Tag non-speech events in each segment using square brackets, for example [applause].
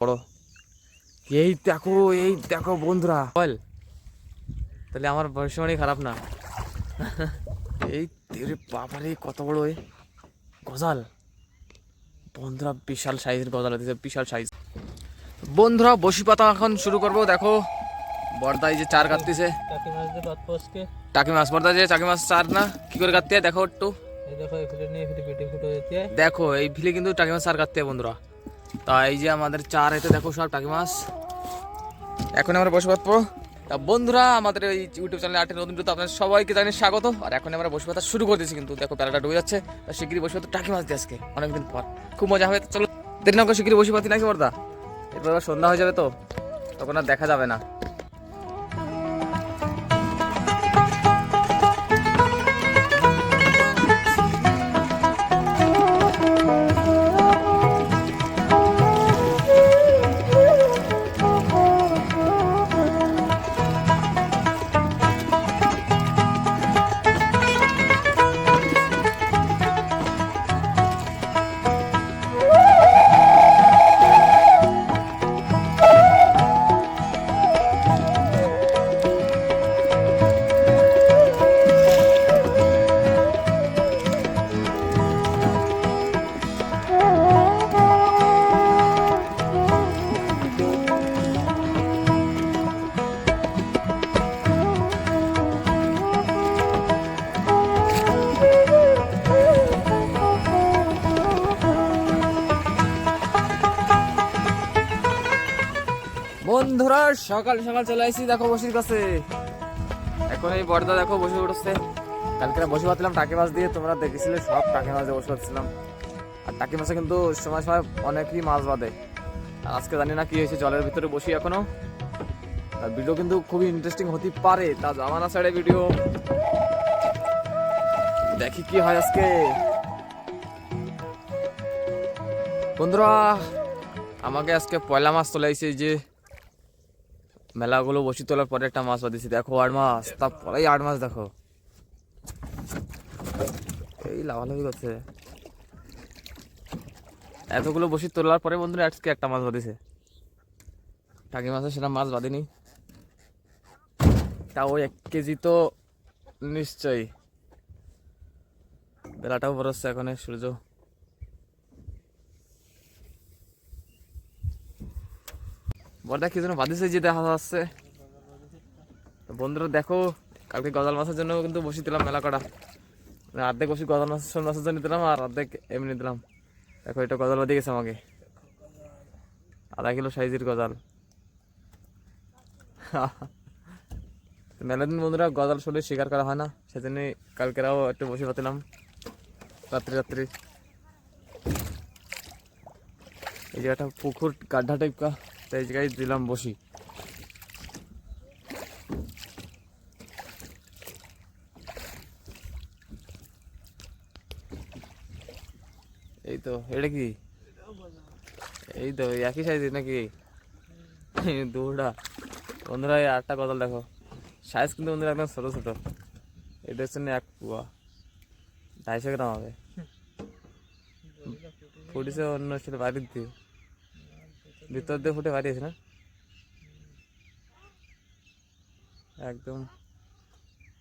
বড় এই দেখো এই দেখো বন্ধুরা। বল। তাহলে আমার ভবিষ্যৎবাণী খারাপ না। এই তেরে বাবারে কত বড় এ। গজাল। বন্ধুরা বিশাল সাইজের গজাল হতেছে বিশাল সাইজ বন্ধুরা বসি পাতা এখন শুরু করব দেখো। বর্দাই যে চার কাটতেছে। টাকি মাছ টাকি বর্দা যে চাকি মাছ চার না কি করে কাটতে দেখো একটু। এই দেখো এখানে নিয়ে এখানে পেটে ফুটো যেতে দেখো এই ফিলে কিন্তু টাকি মাছ চার কাটতে বন্ধুরা। তা এই যে আমাদের চার এতে দেখো সব টাকি মাছ। এখন আমরা বসে পাতবো তা বন্ধুরা, আমাদের এই ইউটিউব চ্যানেল আটের নতুন আপনাদের সবাইকে জানিয়ে স্বাগত। আর এখন আমরা বসে পাতা শুরু করে দিয়েছি, কিন্তু দেখো প্যারাটা ডুবে যাচ্ছে। তা শিগগিরি বসে পাতা টাকি মাছ দিয়ে আজকে অনেকদিন পর। খুব মজা হবে চলো। দেরি না করে শিগগিরই বসে পাতি নাকি বর্দা? এরপর সন্ধ্যা হয়ে যাবে তো, তখন আর দেখা যাবে না। বন্ধুরা, সকাল সকাল চলে আসি দেখো বসির কাছে। এখন এই বর্দা দেখো বসে উঠছে কালকে বসে পাচ্ছিলাম টাকি মাছ দিয়ে, তোমরা দেখেছিলে, সব টাকি মাছ বসে পাচ্ছিলাম আর টাকি মাছে কিন্তু সময় সময় অনেকই মাছ বাঁধে। আজকে জানি না কি হয়েছে, জলের ভিতরে বসি এখনও। আর ভিডিও কিন্তু খুবই ইন্টারেস্টিং হতে পারে, তা জামানা সাইডে ভিডিও দেখি কি হয় আজকে। বন্ধুরা, আমাকে আজকে পয়লা মাছ চলে আসছে যে মেলাগুলো বসি তোলার পরে একটা মাছ বাঁধিয়েছি। দেখো আট মাস তারপরেই আট মাছ দেখো। এই লাভালাভি করছে। এতগুলো বসি তোলার পরে বন্ধুরা আজকে একটা মাছ বাঁধিয়েছে। টাকি মাছে সেটা মাছ বাঁধেনি। তাও এক কেজি তো নিশ্চয়ই। বেলাটাও বরসছে এখন সূর্য। বড়দা কি যেন বাদিছে যে দেখা যাচ্ছে। বন্ধুরা দেখো, কালকে গজাল মাছের জন্য কিন্তু বসে দিলাম মেলা কটা। মানে অর্ধেক বসে গজাল মাছের মাছের জন্য দিলাম আর অর্ধেক এমনি দিলাম। দেখো, এটা গজাল বাদি গেছে আমাকে। আধা কিলো সাইজের গজাল। [laughs] মেলা দিন বন্ধুরা গজাল শোলে শিকার করা হয় না, সেজন্যই কালকেরাও একটু বসে পাতিলাম রাত্রি রাত্রি। এই জায়গাটা পুকুর, গাড্ডা টাইপ কা। তো এই জায়গায় দিলাম বসি। এই তো, এটা কি? এই তো একই সাইজ নাকি? দুটা বন্ধুরা, এই আটটা কদল দেখো। সাইজ কিন্তু বন্ধুরা একদম ছোটো ছোটো। এটা হচ্ছে এক পুয়া। ঢাইশো গ্রাম হবে। ফুটিছে অন্য ছিল বাড়ির দিয়ে ভিতর দিয়ে ফুটে বাড়িয়েছে না? একদম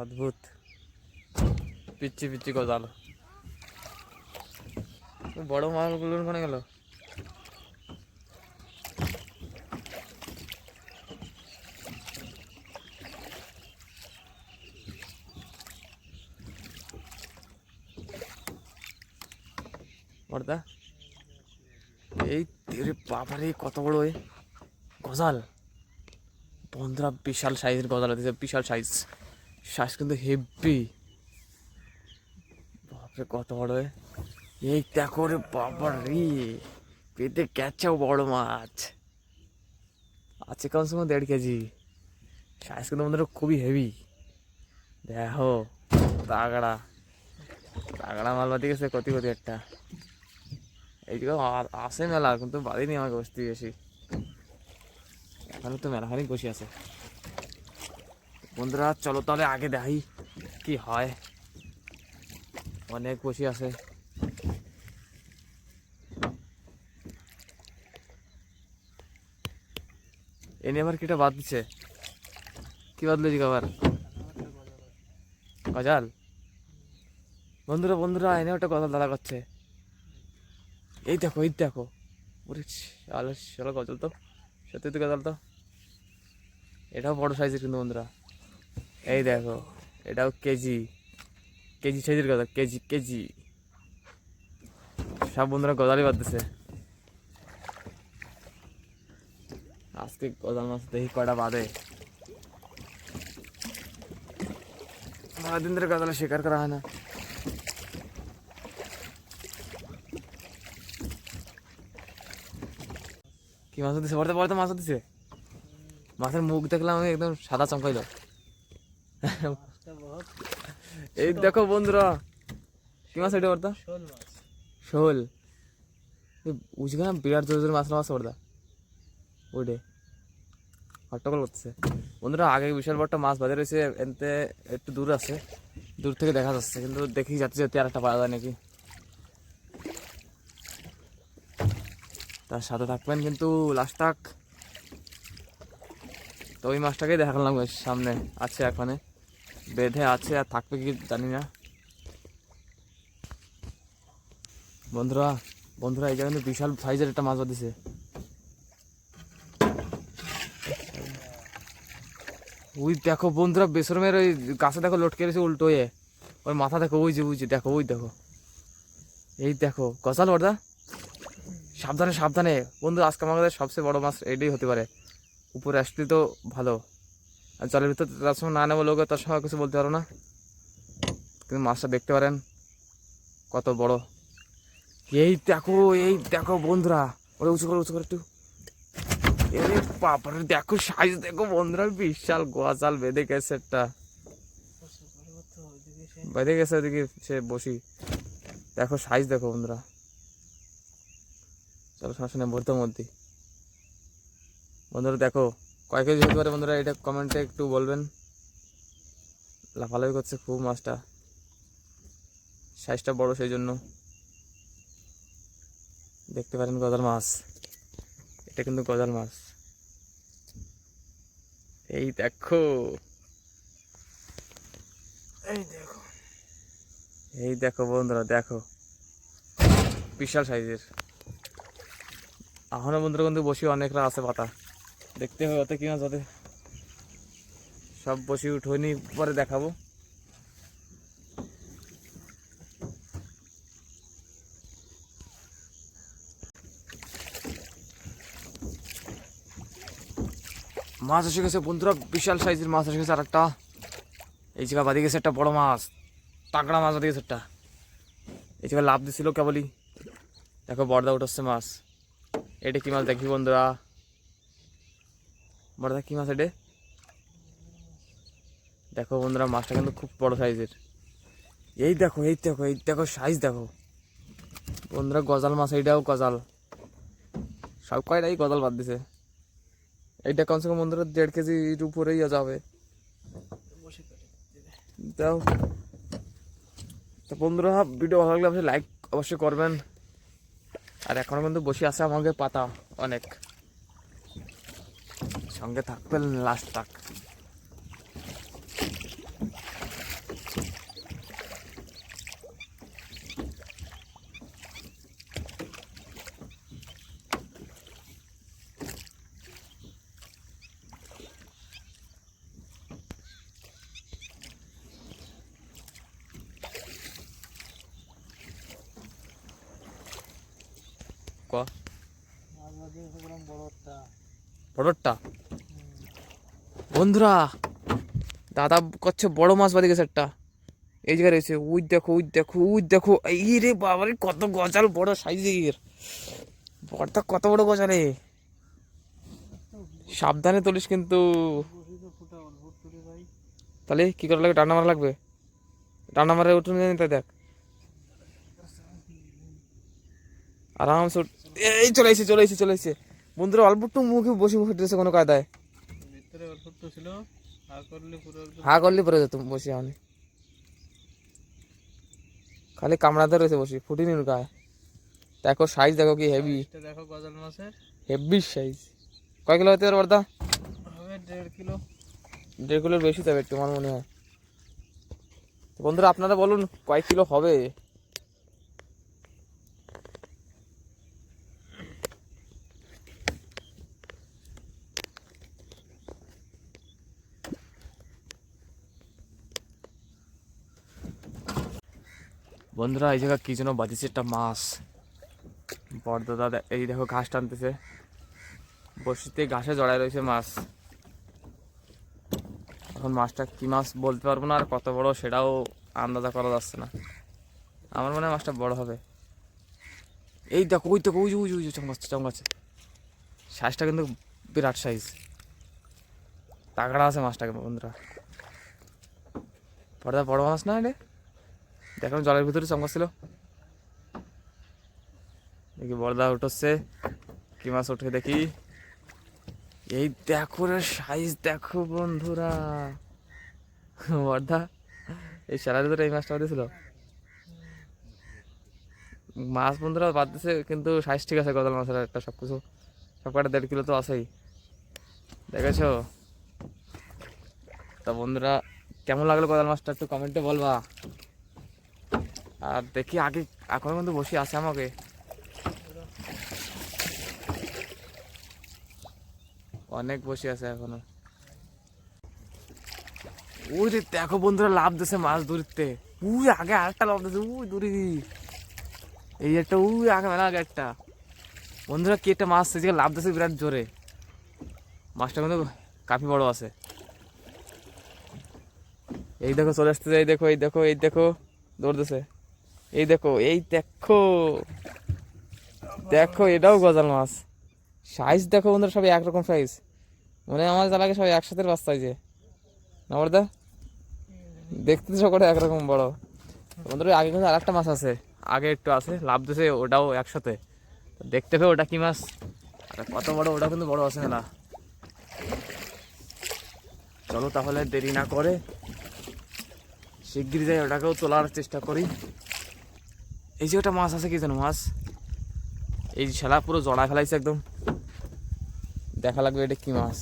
অদ্ভুত। পিচ্ছি পিচ্ছি গজাল। বড় মালগুলো ওখানে গেল। বড়দা? তেরে বাবারে, কত বড় গজাল। বন্ধুরা, বিশাল সাইজের গজাল হতেছে, বিশাল সাইজ সাইজ কিন্তু হেভি বাপরে, কত বড় এই দেখো রে বাবা রে পেটে ক্যাচাও বড় মাছ। আছে কমসে কম দেড় কেজি। সাইজ কিন্তু বন্ধুরা খুবই হেভি দেখো, তাগড়া। তাগড়া মাল বাদি গেছে কতি কতি একটা। আর আসে মেলা, কিন্তু বাদিনি আমাকে বসতে বেশি। এখানে তো মেলাখানি বসে আছে। বন্ধুরা, চলো তাহলে আগে দেখাই কি হয়। অনেক বসে আছে। এনে আবার কিটা বাদ দিচ্ছে কি বাদ দিয়েছি আবার? গজাল? বন্ধুরা বন্ধুরা এনে ওটা গজাল দাদা করছে। এই দেখো এই দেখো। আলো গজল তো। সত্যি তো গজল তো। এটাও বড় সাইজের কিন্তু বন্ধুরা। এই দেখো, এটাও কেজি। কেজি সাইজের গজাল, কেজি কেজি। সব বন্ধুরা গজালই বাঁধতেছে আজকে গজাল মাছ দেখি কটা বাঁধে দিন ধরে গজালে শিকার করা হয় না। মাছ দিছে পড়তে পড়তে মাছ দিছে মাছের মুখ দেখলাম আমি একদম সাদা চমকাইলো। এই দেখো বন্ধুরা কি মাছ এটা পড়তা? শোল মাছ। শোল। উজগে না বিরাট জোর জোর মাছ মাছ পড়তা। ওইটে হট্টগোল করতেছে। বন্ধুরা আগে বিশাল বড়টা মাছ বাজার রয়েছে এনতে একটু দূর আছে। দূর থেকে দেখা যাচ্ছে কিন্তু দেখি যাতে যেতে আর একটা পাওয়া যায় নাকি। তার সাথে থাকবেন কিন্তু লাস্ট তাক তো ওই মাছটাকেই দেখালাম সামনে আছে এখানে। বেঁধে আছে আর থাকবে কি জানি না। বন্ধুরা বন্ধুরা, এই জায়গায় বিশাল সাইজের একটা মাছ বাঁধিছে। ওই দেখো বন্ধুরা, বেসরমের ওই গাছে দেখো লটকে রয়েছে উল্টো ওই মাথা দেখো, ওই যে ওই যে, দেখো, ওই দেখো। এই দেখো, গজাল ওটা সাবধানে সাবধানে। বন্ধু, আজকে আমাদের সবচেয়ে বড় মাছ এটাই হতে পারে। উপরে আসলে তো ভালো। আর জলের ভিতর তার সময় না নেব লোক তার সময় কিছু বলতে পারো না। কিন্তু মাছটা দেখতে পারেন, কত বড়। এই দেখো এই দেখো বন্ধুরা। ওরা, উঁচু করে উঁচু করে একটু। এরে বাবারে দেখো সাইজ দেখো বন্ধুরা, বিশাল গোয়াজাল বেঁধে গেছে একটা। বেঁধে গেছে ওদিকে সে বসি। দেখো সাইজ দেখো বন্ধুরা। চলো শাসনে ভরতে মধ্যে। বন্ধুরা দেখো কয় কেজি হতে পারে বন্ধুরা এটা কমেন্টে একটু বলবেন। লাফালাফি করছে খুব মাছটা। সাইজটা বড় সেই জন্য দেখতে পারেন গজাল মাছ। এটা কিন্তু গজাল মাছ। এই দেখো। এই দেখো। এই দেখো বন্ধুরা দেখো। বিশাল সাইজের এখনও বন্ধুরা কিন্তু বসি অনেকরা আছে পাতা। দেখতে হবে ওতে কি মাছ ওতে সব বসি উঠোনি পরে দেখাবো। মাছ এসে গেছে, বন্ধুরা বিশাল সাইজের মাছ এসে গেছে আর একটা এই জায়গা বাদি গেছে একটা বড় মাছ, তাগড়া মাছ বাদি গেছে একটা। এই জায়গায় লাভ দিছিল কেবলই। দেখো বড়দা উঠছে মাছ। এটা কি মাছ দেখি বন্ধুরা? বড়দা, কি মাছ এটা? দেখো বন্ধুরা, মাছটা কিন্তু খুব বড় সাইজের। এই দেখো এই দেখো এই দেখো সাইজ দেখো। বন্ধুরা, গজাল মাছ, এইটাও গজাল। সব কয়টাই গজাল বাদ দিছে। এইটা কমসে কম বন্ধুরা, দেড় কেজির উপরেই যাবে তো বন্ধুরা, ভিডিও ভালো লাগলে অবশ্যই লাইক অবশ্যই করবেন। আর এখনও কিন্তু বসে আছে আমাকে পাতা অনেক। সঙ্গে থাকবেন লাস্ট তাক ক বড়টা। বন্ধুরা, দাদা করছে বড় মাছ বাদে গেছে একটা। এই জায়গায় রয়েছে। উই দেখো উই দেখো উই দেখো। এই রে বাবারে, কত গজাল বড় সাইজের। বড়টা কত বড় গজালে। সাবধানে তুলিস কিন্তু। তাহলে কি করা লাগবে? ডান্না মারা লাগবে? ডান্না মারা উঠে নিয়ে তাই দেখ। আরামসে এই চলে এসে চলে এসে চলে এসে বন্ধুরা অল্প একটু মুখে বসে বসে ড্রেসে কোনো কায়দায়। হা করলে পুরো যেত বসে আমি খালি কামড়াতে রয়েছে বসে ফুটিনি গায়ে। দেখো সাইজ দেখো কি হেভি দেখো গজাল মাছের। হেভি সাইজ কয় কিলো হতে পারে বর্দা দেড় কিলো। দেড় কিলোর বেশি তবে একটু আমার মনে হয়। বন্ধুরা আপনারা বলুন কয় কিলো হবে? বন্ধুরা, এই জায়গা কি যেন বাঁধিছে একটা মাছ। বড় দাদা, এই দেখো ঘাস টানতেছে। বসিতে ঘাসে জড়ায় রয়েছে মাছ। এখন মাছটা কি মাছ বলতে পারব না, আর কত বড় সেটাও আন্দাজা করা যাচ্ছে না। আমার মনে হয় মাছটা বড় হবে। এই দেখো, ওই দেখো, ওই যে, ওই চমকাচ্ছে চমকাচ্ছে। সাইজটা কিন্তু বিরাট সাইজ। তাগড়া আছে মাছটা কিন্তু বন্ধুরা বড় মাছ না রে দেখো জলের ভিতরে চমকাচ্ছিল দেখি বড়দা উঠছে কি মাছ উঠে দেখি। এই দেখো রে সাইজ দেখো বন্ধুরা। বর্দা এই সারার ভিতরে এই মাছটা বাঁধেছিল মাছ বন্ধুরা বাদ দিছে কিন্তু সাইজ ঠিক আছে গদাল মাছের একটা সব কিছু সব কটা দেড় কিলো তো আছেই। দেখেছ? তা বন্ধুরা, কেমন লাগল গদাল মাছটা একটু কমেন্টে বলবা। আর দেখি আগে, এখন কিন্তু বসে আছে আমাকে। অনেক বসে আছে এখনও। ওই রে দেখো বন্ধুরা লাভ দিছে মাছ দূরতে উই, আগে আরেকটা লাভ দিছে, উই দূরে এই একটা, উই, আগে মেলা আগে একটা। বন্ধুরা, কি একটা মাছ সেদিকে লাভ দিছে বিরাট জোরে। মাছটা কিন্তু কাফি বড় আছে। এই দেখো, চলে আসতেছে, এই দেখো এই দেখো এই দেখো, দৌড়তেছে। এই দেখো এই দেখো। দেখো, এটাও গজাল মাছ। সাইজ দেখো বন্ধুরা, সবাই একরকম সাইজ মনে আমার লাগে সবাই একসাথে বাচ্চা যে না বড়দা? দেখতে তো সকলে একরকম বড়। বন্ধুরা, আগে কিন্তু আরেকটা মাছ আছে। আগে একটু আছে, লাভ দিছে, ওটাও একসাথে। দেখতে পেয়ে ওটা কি মাছ? আর, কত বড়, ওটা কিন্তু বড় আছে মেলা চলো তাহলে দেরি না করে শিগগির যাই ওটাকেও তোলার চেষ্টা করি। এই যে ওটা মাছ আছে, কি যেন মাছ? এই শালা পুরো জড়া ফেলাইছে একদম। দেখা লাগবে এটা কি মাছ।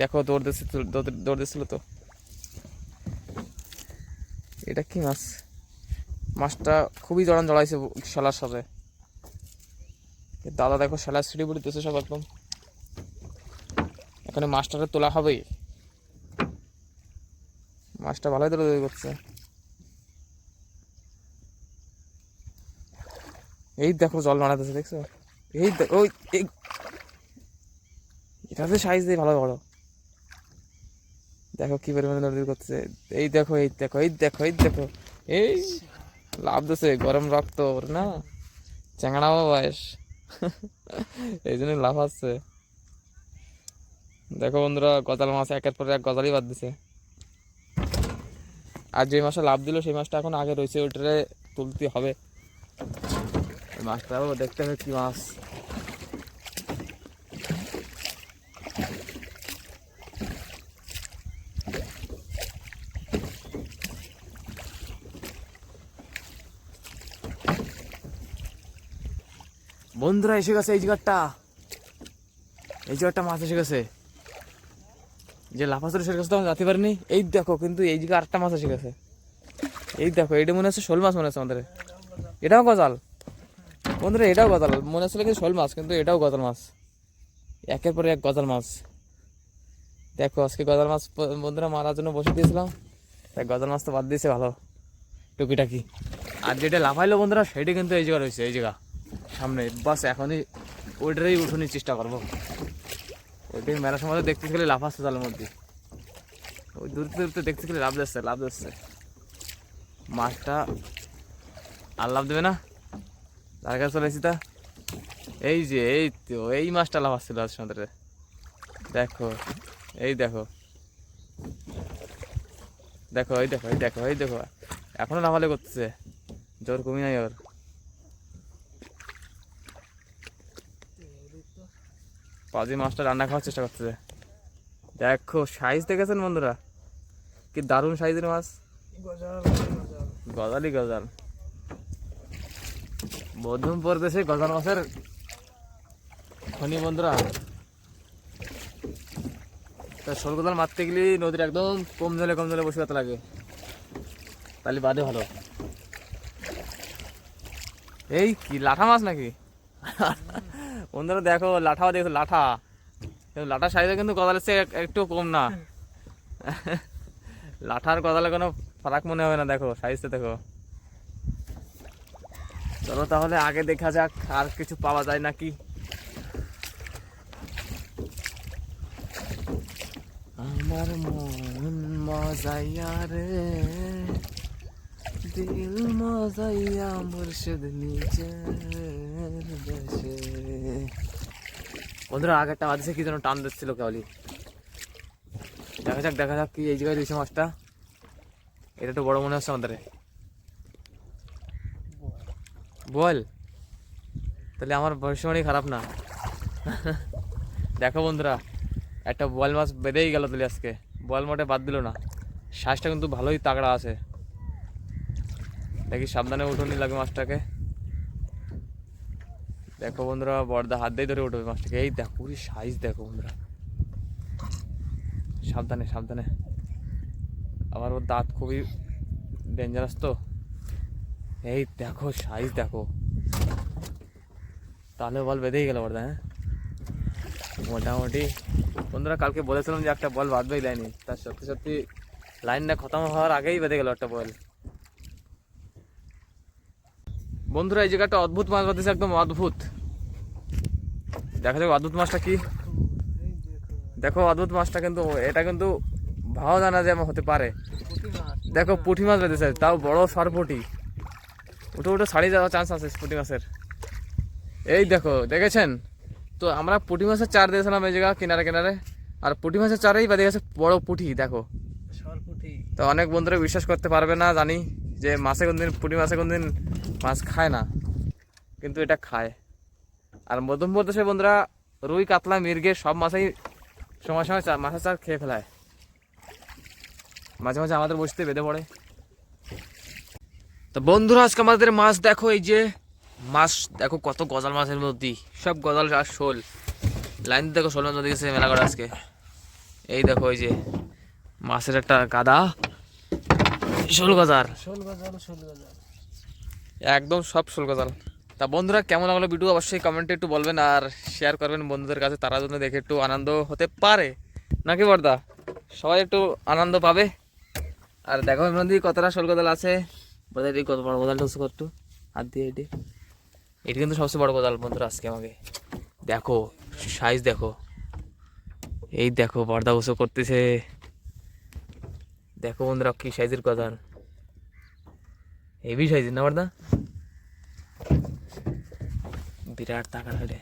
দেখো, দৌড় দিচ্ছে দৌড় দিচ্ছিল তো। এটা কি মাছ? মাছটা খুবই জড়ান জড়াইছে শালার সাথে। দাদা, দেখো শালার সিঁড়ি বুড়ি দিচ্ছে সব একদম। এখানে মাছটাকে তোলা হবেই। মাছটা ভালোই দৌড় করছে। এই দেখো জল মারাতেছে দেখছ? এই ওই এটা তো সাইজ দিয়ে ভালো বড়। দেখো কি পরিমাণে দৌড়দৌড়ি করতেছে। এই দেখো এই দেখো এই দেখো এই দেখো। এই, লাভ দিছে, গরম রক্ত, ওর না? চ্যাংড়া বয়স। [laughs] এই জন্য লাভ আসছে। দেখো বন্ধুরা, গজাল মাছ একের পর এক গজালই বাদ দিছে। আর যে মাসে লাভ দিল, সেই মাছটা এখন আগে রয়েছে, ওটারে তুলতে হবে। ওই মাছটাও দেখতে হবে কি মাছ বন্ধুরা, এসে গেছে এই জায়গাটা এই জায়গাটা মাছ এসে গেছে। যে লাফাসের এসে গেছে তো আমি যাতে পারিনি। এই দেখো, কিন্তু এই জায়গায় আরেকটা মাছ এসে গেছে। এই দেখো এটা মনে হচ্ছে শোল মাছ মনে হচ্ছে আমাদের। এটাও গজাল। বন্ধুরা, এটাও গজাল। মনে হচ্ছিল কিন্তু শোল মাছ, কিন্তু এটাও গজাল মাছ। একের পরে এক গজাল মাছ। দেখো, আজকে গজাল মাছ বন্ধুরা মারার জন্য বসে দিয়েছিলাম। তাই গজাল মাছ তো বাদ দিয়েছে ভালো, টুকিটাকি। আর যেটা লাফাইলো বন্ধুরা, সেটা কিন্তু এই জায়গা রয়েছে, এই জায়গা। সামনে। বাস, এখনই ওইটারই উঠোনির চেষ্টা করব। ওইটাই মেলার সময় দেখতে গেলে লাফ আসছে জালের মধ্যে। ওই দূরতে দূরতে দেখতে গেলে লাভ যাচ্ছে লাভ যাচ্ছে। মাছটা আর লাভ দেবে না। তার কাছে চলে তা। এই যে এই তো এই মাছটা লাভ আসছিল আজ সন্ধ্যে দেখো এই দেখো। দেখো এই দেখো এই দেখো এই দেখো। এখনও লাফালে করতেছে। জোর কমি নাই ওর। পাজি মাছটা রান্না খাওয়ার চেষ্টা করতেছে। দেখো সাইজ দেখেছেন বন্ধুরা? কি দারুণ সাইজের মাছ। গজাল গজাল। গজালই গজাল। মধ্যমপুর দেশে গজাল মাছের খনি বন্ধুরা। তা শোল কোদাল মারতে গেলে নদীর একদম কম জলে কম জলে বসে লাগে। তাহলে বাদে ভালো। এই, কি লাঠা মাছ নাকি? বন্ধুরা দেখো লাঠাও দেখো, লাঠা। লাঠার সাইজে কিন্তু কোদালের চেয়ে একটু কম না। লাঠার কোদালে কোনো ফারাক মনে হবে না, দেখো সাইজটা দেখো। চলো তাহলে আগে দেখা যাক আর কিছু পাওয়া যায় নাকি। আমার মন মজাইয়া রে, দিল মজাইয়া মুর্শিদ দেশে। বন্ধুরা, আগে একটা বাজছে কি যেন টান দিচ্ছিল কেবলই দেখা যাক দেখা যাক কি এই জায়গায় দিয়েছে মাছটা। এটা তো বড় মনে হচ্ছে আমাদের। বল। তাহলে আমার ভবিষ্যবাণী খারাপ না। দেখো বন্ধুরা, একটা বল মাছ বেঁধেই গেল তাহলে আজকে। বল মোটে বাদ দিল না। শ্বাসটা কিন্তু ভালোই তাগড়া আছে। দেখি সাবধানে উঠুনি লাগে মাছটাকে। দেখো বন্ধুরা, বড়দা হাত দিয়ে ধরে উঠবে মাছটাকে। এই দেখো, পুরি সাইজ দেখো বন্ধুরা। সাবধানে সাবধানে। আবার ওর দাঁত খুবই ডেঞ্জারাস তো। এই দেখো সাইজ দেখো। তাহলে বল বেঁধেই গেল বড়দা হ্যাঁ? মোটামুটি। বন্ধুরা, কালকে বলেছিলাম যে একটা বল বাঁধবেই লাইনে তার সত্যি সত্যি লাইনটা খতম হওয়ার আগেই বেঁধে গেল একটা বল। বন্ধুরা, এই জায়গাটা অদ্ভুত মাছ বাঁধেছে, একদম অদ্ভুত। দেখা যাক অদ্ভুত মাছটা কি। দেখো দেখো অদ্ভুত মাছটা কিন্তু, এটা কিন্তু ভাও জানা যে আমার হতে পারে। দেখো, পুঁটি মাছ বেঁধেছে, তাও বড় সরপুটি। উঠে উঠে ছাড়িয়ে যাওয়ার চান্স আছে পুঁটি মাছের। এই দেখো দেখেছেন? তো আমরা পুঁটি মাছের চার দিয়েছিলাম এই জায়গা কিনারে কিনারে। আর পুঁটি মাছের চারেই বেঁধে গেছে বড় পুঁটি দেখো। তো অনেক বন্ধুরা বিশ্বাস করতে পারবে না জানি যে মাছে কোনদিন পুঁটি মাছে কোনদিন মাছ খায় না কিন্তু এটা খায়। আর মধ্যপ্রদেশের বন্ধুরা রুই কাতলা মির্গে সব মাছেই সময় সময় চা- মাছের চার খেয়ে ফেলায়। মাঝে মাঝে আমাদের বসতে বেঁধে পড়ে। তো বন্ধুরা আজকে আমাদের মাছ দেখো এই যে মাছ দেখো কত গজাল মাছের মধ্যে। সব গজাল আর শোল। লাইন দেখো শোল মাছ নদী গেছে মেলা করে আজকে। এই দেখো এই যে মাছের একটা গাদা। শোল গজার শোল গজাল শোল গজাল। একদম সব শোল গজাল। তা বন্ধুরা কেমন লাগল ভিডিও? অবশ্যই কমেন্টে একটু বলবেন আর শেয়ার করবেন বন্ধুদের কাছে। তারা জন্য দেখে একটু আনন্দ হতে পারে। নাকি বর্দা? সবাই একটু আনন্দ পাবে। আর দেখো এমন কতটা শোল গজাল আছে। এটি কত বড় গজালটা উঁচু করতো হাত দিয়ে এটি এটি কিন্তু সবচেয়ে বড় গজাল বন্ধুরা আজকে আমাকে। দেখো সাইজ দেখো। এই দেখো বর্দা উঁচু করতেছে। দেখো বন্ধুরা কি সাইজের গজাল হেভি সাইজের না বর্দা বিরাট টাকা রে